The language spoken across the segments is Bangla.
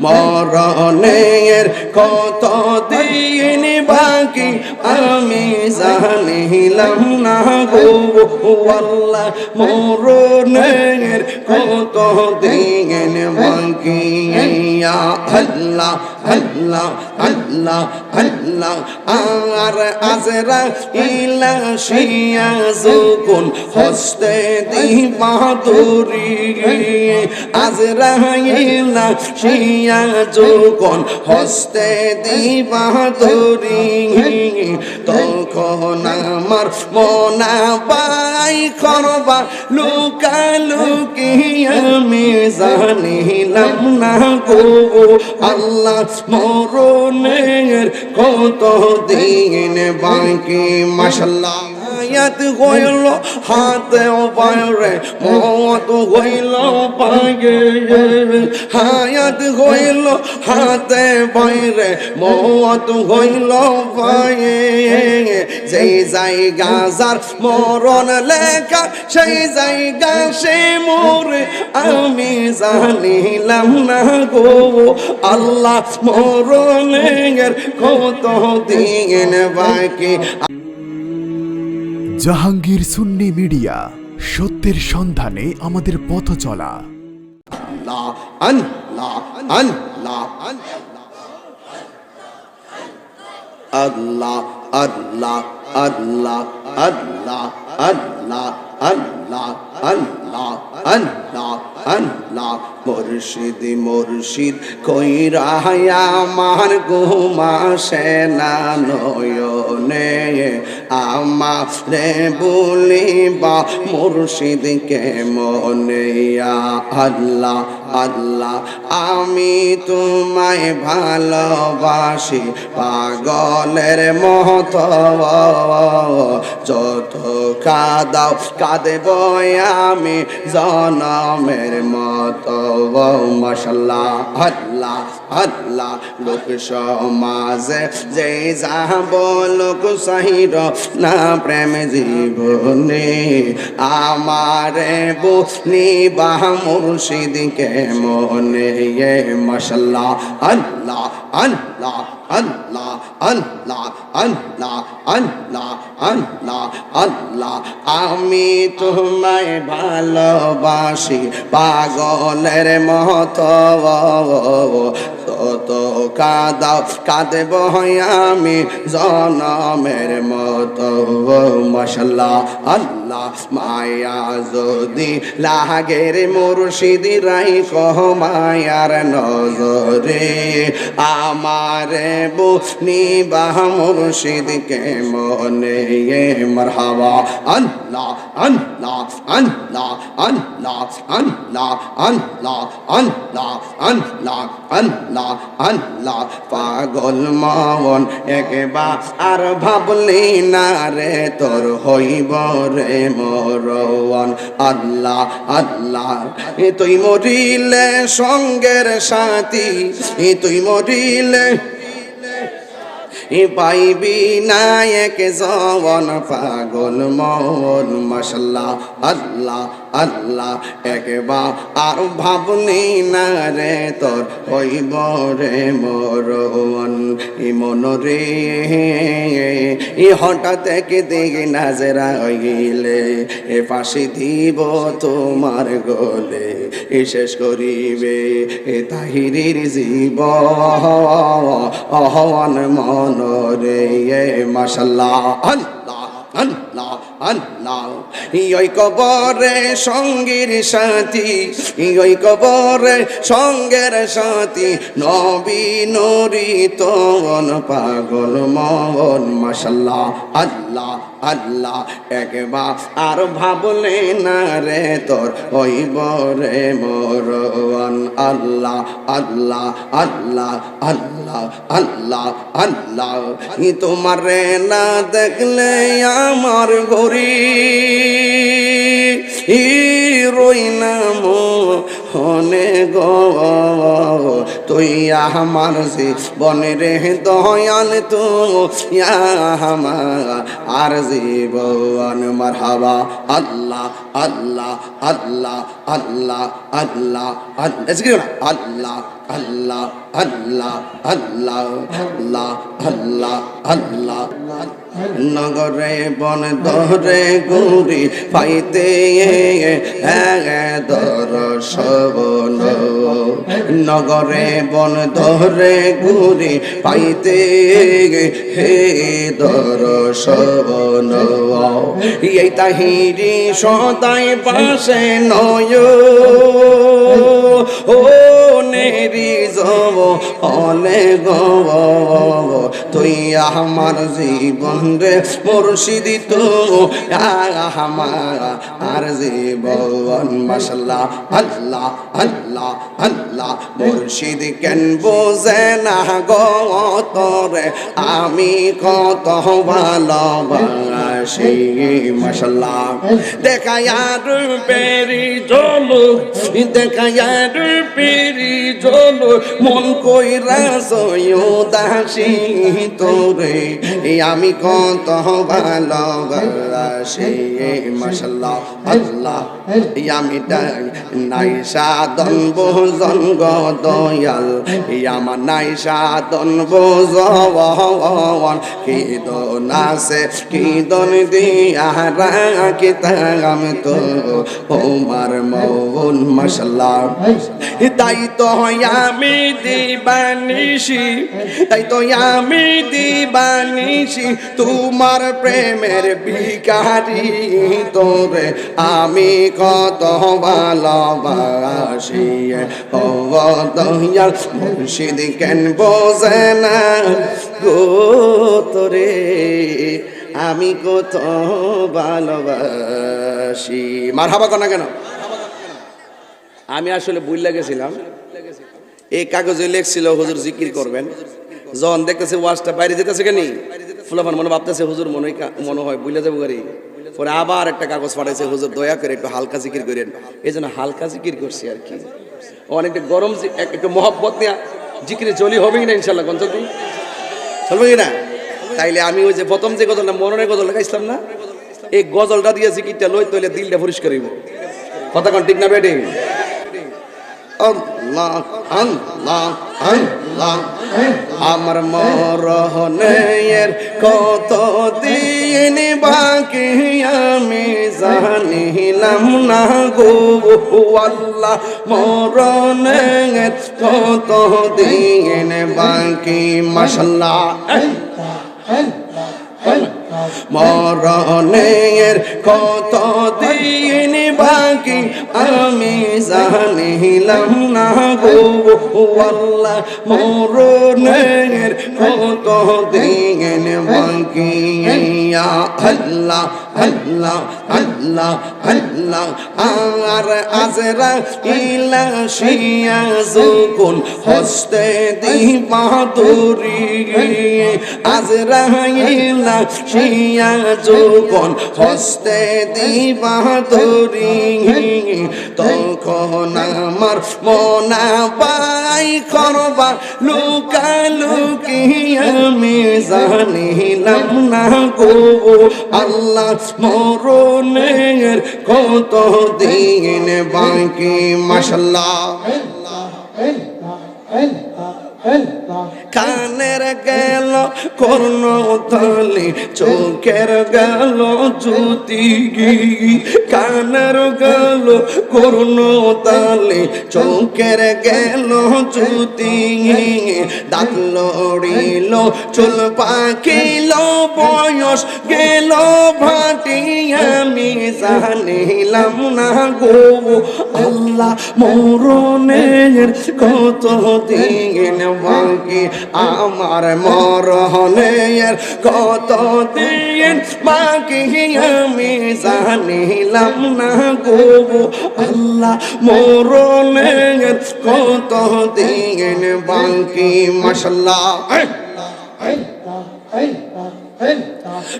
মরণের কত দিন বাকি আমি জানিলাম না গো? আল্লাহ মরণের কত দিন আল্লাহ আল্লাহ আল্লাহ আল্লাহ, আর আজরা ইলা শিয়া যখন হস্তে দিবা তুরি আজরা ইলা শিয়া যখন হস্তে দিবা তুরি তখন আমার মনা পাই করবা লুকা লুকি আমি জানিলাম না গো। আল্লাহ মরণের কত দিন বাকি মাসাল্লাহ আয়াত হইল হাতে পায়রে মত হইল পাগে হায়াত হইল হাতে বাইরে মত হইল পায়ে যেই জায়গা যার মরণ লেখা সেই জায়গা সে মোরে আমি জানিলাম না গো আল্লাহ মরণের কত দিন বাকি জাহাঙ্গীর সুন্নি মিডিয়া, সত্যের সন্ধানে আমাদের পথ চলা। আল্লাহ আল্লাহ আল্লাহ আল্লাহ আল্লাহ আল্লাহ আল্লাহ আল্লাহ। আল্লাহ মুর্শিদ মুর্শিদ কই রাহায়া আমার গোমা সেনা নয়নে। আমার রে বলিবা মুর্শিদ কে মনে আল্লাহ আল্লাহ, আমি তোমায় ভালোবাসি, পাগলের মত। যত কাদাও, কাঁদেব আমি জনমের মত। মশাল্লাহ, আল্লাহ আল্লাহ, লোক সমাজে যে যাব লোক সাহির না, প্রেম জীবনে আমারে বুনি বাহ মুর্শিদকে মোহন ইয়ে মশাল্লা আল্লাহ আল্লাহ আল্লাহ আল্লাহ আল্লাহ আল্লাহ আল্লাহ আল্লাহ আমি তোমায় ভালোবাসি, পাগলের মত। তত কাদাও কাঁদেব আমি জনমের মত। মশাল্লাহ আল্লাহ, মায়া যদি লাগের মুর্শিদি, রাই কহ মায়ার নজরে। আমারে বুনি মুর্শিদকে মনে মরহাবা। আল্লাহ আল্লাহ আল্লাহ আল্লাহ আল্লাহ আল্লাহ আল্লাহ আল্লাহ আল্লাহ আল্লাহ। পাগল মন একবার আর ভাবলি না রে, তোর হইব রে মরওয়ান। আল্লাহ আল্লাহ তুই মরিলে সঙ্গের সাথী তুই মরিলে পাইবি নায়ক জওয়ান পাগল মন মশলা আল্লাহ। আল্লাহ একবার আর ভাবনি না রে তোর হইব রে মরণ। ই মন রে ই হঠাৎ কে দেখি নাজরা হইলে, এ পাশে দিব তোমার গলে, এ শেষ করিবে এ তাহিরির জীব। অহন মন রে মাসাল্লাহ আল্লাহ আল্লাহ। ইয় কবরে সঙ্গীর সাথী ইয় কবরে সঙ্গের সাথী। নবী নরি তন পাগল মন মাসাল্লাহ আল্লাহ আল্লাহ। একবার আর ভাবলে না রে তোর হইব রে মরণ আল্লাহ আল্লাহ আল্লাহ আল্লাহ। আল্লাহ আল্লাহ তোমার না দেখলে আমার গরি রই নাম হনে গো। তুই আমার জীবনে রে দয়াল তু আর জীবন মারহাবা। আল্লাহ আল্লাহ আল্লাহ আল্লাহ আল্লাহ আল্লাহ। আল্লাহ আল্লাহ আল্লাহ আল্লাহ আল্লাহ আল্লাহ আল্লাহ। নগরে বন দরে গুরি পাইতে দর সবন নগরে বন দরে গুরি পাইতে হে দর সবন এই তাহিরি সদাই পাশে নয়। ও গব, তুই আমার জীবন রে মুর্শিদি তো। আমার আর জীবন মশলা আল্লাহ আল্লাহ আল্লাহ, মুর্শিদ কেন বোঝে না গো তোরে? আমি কত ভালোবাসি মশলা দেখা আর পেরি জলুক দেখা আর পেরি মন কইরা সয়দাসি তোরে। আমি কত ভালোবাসি মশলা আল্লাহ। আমি নাই সাধন বোজন গো দয়াল। আমার নাই সাধন কি দন আছে, কি দন দিয়া রাখিতাম তো। ওমার মৌন মশলা তাই তো আমি দিবানিসি তাই তো আমি দিবানিসি তোমার প্রেমের বিকারি তোরে আমি কত ভালোবাসি, ও দয়াল মুর্শিদ, কেন বোঝে না গো তোরে? আমি কত ভালোবাসি। মার হাবা কনা কেন? আমি আসলে বুঝলা গেছিলাম। এই কাগজে লেখছিল, হুজুর জিকির করবেন। যখন দেখতেছে ওয়াজটা বাইরে যেতেছে কেন? ফুলাফান মনে ভাবতেছে, হুজুর মনে মনে হয় বুঝলে যাব গাড়ি। পরে আবার একটা কাগজ পাঠাইছে, হুজুর দয়া করে একটু হালকা জিকির করেন। এই জন্য হালকা জিকির করছি আর কি। অনেকটা গরম একটু মহব্বত নেওয়া জিকিরে জলি হবেই না ইনশাল্লাহ কোন চলবে? কি না? তাইলে আমি ওই যে প্রথম যে গজলটা মননের গজল লেখাইছিলাম না, এই গজলটা দিয়ে জিকিরটা লই তৈলে দিলটা পরিষ্কার হইব। কথা কোন ঠিক না বেটে আল্লাহ আল্লাহ আল্লাহ আমার মরহনের কত দিন বাকি আমি জানিলাম না গো। আল্লাহ মরনের কত দিন বাকি মশলা মরণের কত দিন বাকি আমি জানিলাম না গো। আল্লাহ মরণের কত দিন বাকি। আল্লাহ আল্লাহ আল্লাহ আল্লাহ। আর আজরা ইলা শিয়া যখন হস্তে দিবা তোরি আজরা ইলা শিয়া যখন হস্তে দিবা তোরি তখন আমার মনা পাই করবা লুকা লুকি আমি জানিলাম না গো আল্লাহ মরণের কত দিন বাকি মশলা কানের গেল কর্ণ চোখের গেল, জ্যোতি কানের গেল কর্ণ চোখের গেল, জ্যোতি দাঁত লড়িল চুল পাখিল, বয়স গেল, ভাটি আমি জানিলাম না গো। আল্লাহ মরণের কত দিন বাকি আমার মরণের? কত দিন বাকি আমি জানিলাম না গো আল্লাহ, মরণের কত দিন বাকি মশলা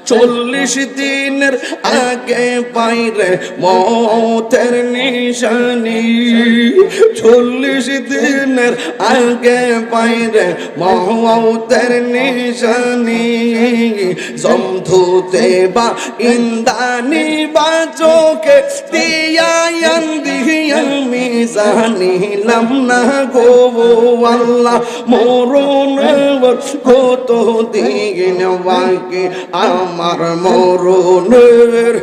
চল্লিশ দিনের আগে বাইরে মতের নিশানি। চল্লিশ দিনের আগে বাইরে মতের নিশানি। জমধুতে বা ইন্দানি বা চোখে দিয়ায়ান আমি জানিলাম না গো আল্লাহ মরণ কত দিন বাকি আমার মরণের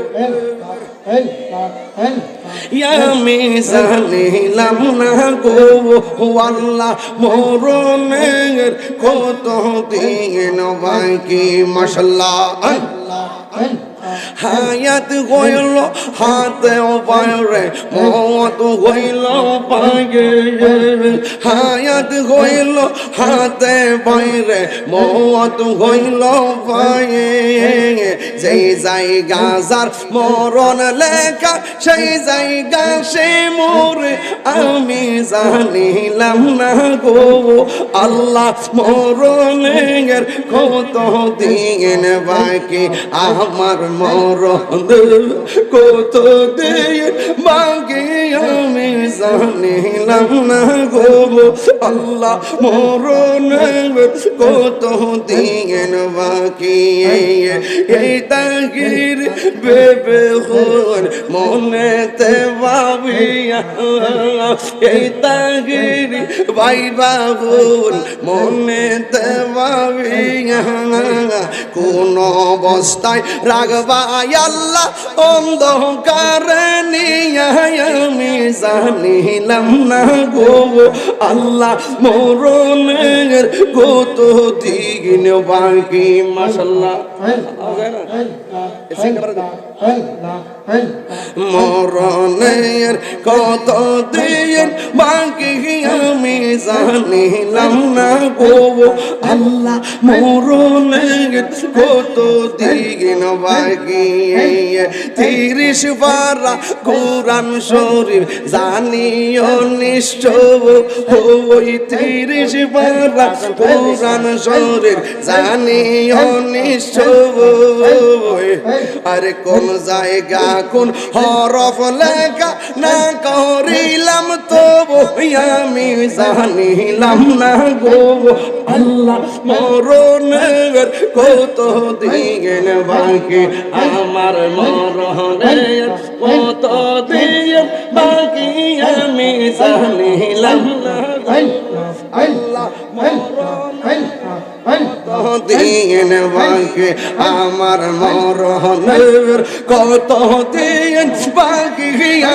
আমি জানিলাম না গো আল্লাহ মরণের কত দিন বাকি মশলা হায়াত হইল হাতে পায়রে মত হইল পায়ে হায়াত হইল হাতে বাইরে মত হইল পায়ে যেই জায়গা যার মরণ লেখা সেই জায়গা সে মোরে আমি জানিলাম না গো আল্লাহ মরণের কত দিন বাকি আমার মরণ কত দিন বাকি আমি জানিলাম না গো আল্লাহ মরণের কত দিন বাকি এই তাগির বেবে হন মনেতে ভাবিয়া। এই তাগির ভাইবা হন মনেতে ভাবিয়া। কোন অবস্থায় রাগবাই আল্লাহ অন্ধকার নিয়ে আমি জানিলাম না গো আল্লাহ মরণের গত দিন বাকি মাসাল্লাহ মরণের কত দিন বাকি আমি জানিলাম না গো। আল্লাহ, মরণের কত দিন বাকি তিরিশ বারা কোরআন শরীফ জানিও নিশ্চয়। ওই তিরিশ বারা কোরআন শরীফ জানিও নিশ্চয়। আরে কোন জায়গা কোন হরফ লেখা না করিলাম তো আমি জানিলাম না গো। আল্লাহ মরণের কত দিন বাকি, আমার মরণের কত দিন বাকি, আমি জানিলাম না আল্লাহ দিন বাকি আমার মরণের? কত দিন বাকি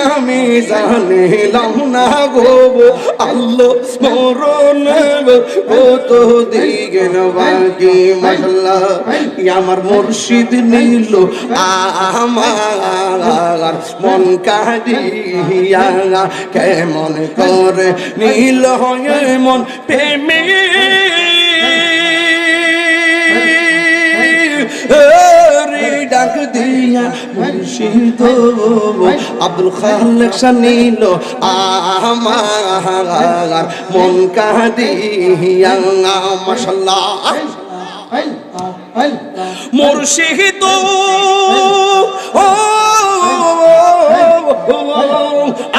আমি জানিলাম না গো আল্লাহ মরণের? কত দিন বাকি মশলা আমার মুর্শিদ নীল আমার মন কাঁদিয়া কেমন করে নীল হয় মন প্রেমী? ডাক দিয়া মুর্শিদ আব্দুল খালেক শানিল আমার মন কাঁদিয়া, মাশাল্লাহ। মুর্শিদ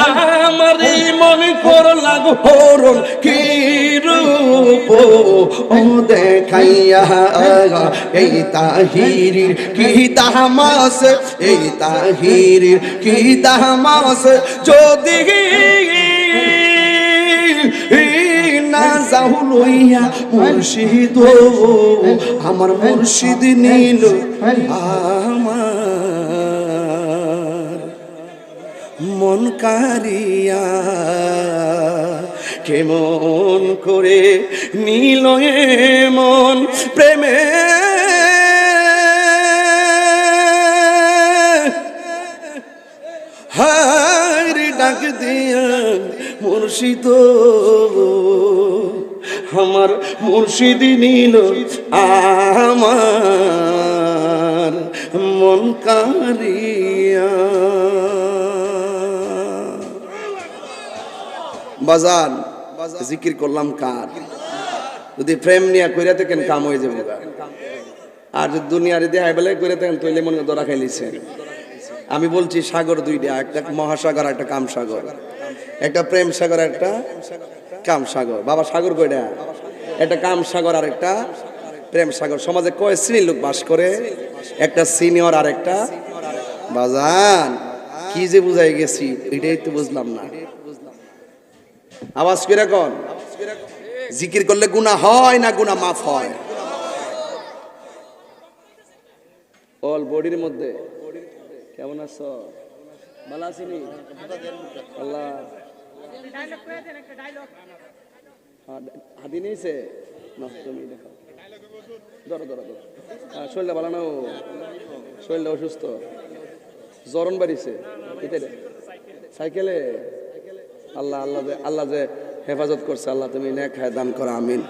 আমার মন কর হরণ কি রূপ ও দেখাইয়া এই তাহিরির কি তাহামাস এই তাহিরির কি তাহামাস যদি যাও লইয়া মুর্শিদ, আমার মুর্শিদ নীল আমার। মন কারিয়া কেমন করে নীল মন প্রেমে? হারি ডাক দিয়া মুর্শিদ, আমার মুর্শিদি নীল আমার মন কারিয়া বাজান। জিকির করলাম কার? যদি প্রেম নিয়ে কইরা থাকেন, কাম হয়ে যাবে। আর যদি দুনিয়ার দেহাই বেলায় করে থাকেন তৈলে মনে ধরা খাইলিছেন আমি বলছি সাগর দুইটা একটা মহাসাগর একটা কামসাগর। একটা প্রেম সাগর একটা কাম সাগর বাবা, সাগর কয়টা একটা কাম সাগর আর একটা প্রেম সাগর। সমাজে কয় শ্রেণির লোক বাস করে? একটা সিনিয়র আর একটা বাজান। কি যে বুঝাই গেছি, এটাই তো বুঝলাম না। আওয়াজ করে কোন। জিকির করলে গুনাহ হয় না গুনাহ মাফ হয়? অল বডির মধ্যে। কেমন আছো? ভালো আছিনি আল্লাহ। হ্যাঁ, হাতি নিয়েছে? তুমি দেখো। ধরো ধরো ধরো। হ্যাঁ, শরীরটা ভালো না? শরীরটা অসুস্থ? জ্বরন বাড়িছে? সাইকেলে? আল্লাহ আল্লাহ যে আল্লাহ যে হেফাজত করছে, আল্লাহ তুমি নেক হায় দান করো, আমিন।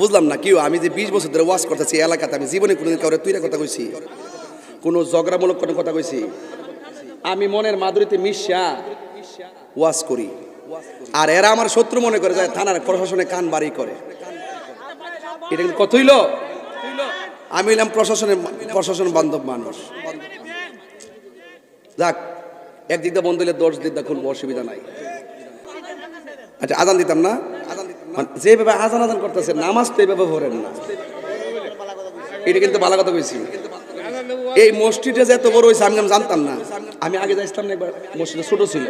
বুঝলাম না কি আমি যে বিশ বছর ধরে ওয়াজ করতেছি এলাকাতে, আমি জীবনে কোনোদিন কাউরে তুই কথা কইছি। কোনো ঝগড়ামূলক কোনো কথা কইছি। আমি মনের মাধুরীতে মিশা ওয়াজ করি। আর এরা আমার শত্রু মনে করে যায় থানার প্রশাসনে কান বাড়ি করে। এটা কিন্তু কত হইল? আমি হইলাম প্রশাসনের প্রশাসন বান্ধব মানুষ। যাক, একদিক দিয়ে বন্ধ হইলে দশ দিক দিয়ে খুলবো অসুবিধা নাই। আচ্ছা আজান দিতাম না? মানে যেভাবে আজান আজান করতেছে নামাজ তো এইভাবে ভরেন না। এটা কিন্তু ভালো কথা কইছি। এই মসজিদে যে এত বড় হয়েছে আমি জানতাম না। আমি আগে যাইছিলাম না একবার, মসজিদে ছোট ছিল।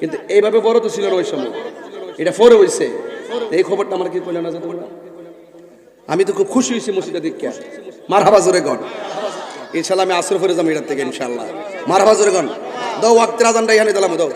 কিন্তু এইভাবে বড় তো ছিল ওই সময়। এটা ফোরে হয়েছে এই খবরটা আমার কি কইল না আমি তো খুব খুশি হয়েছি মসজিদে দিকে মার হাবা জোরে গন। ইনশাল্লাহ আমি আসর ফিরে যাব এটার থেকে ইনশাল্লাহ মার হাবা জোরে গন। দাও, ওয়াক্তের আজানটা এখানে দিলাম, দাও।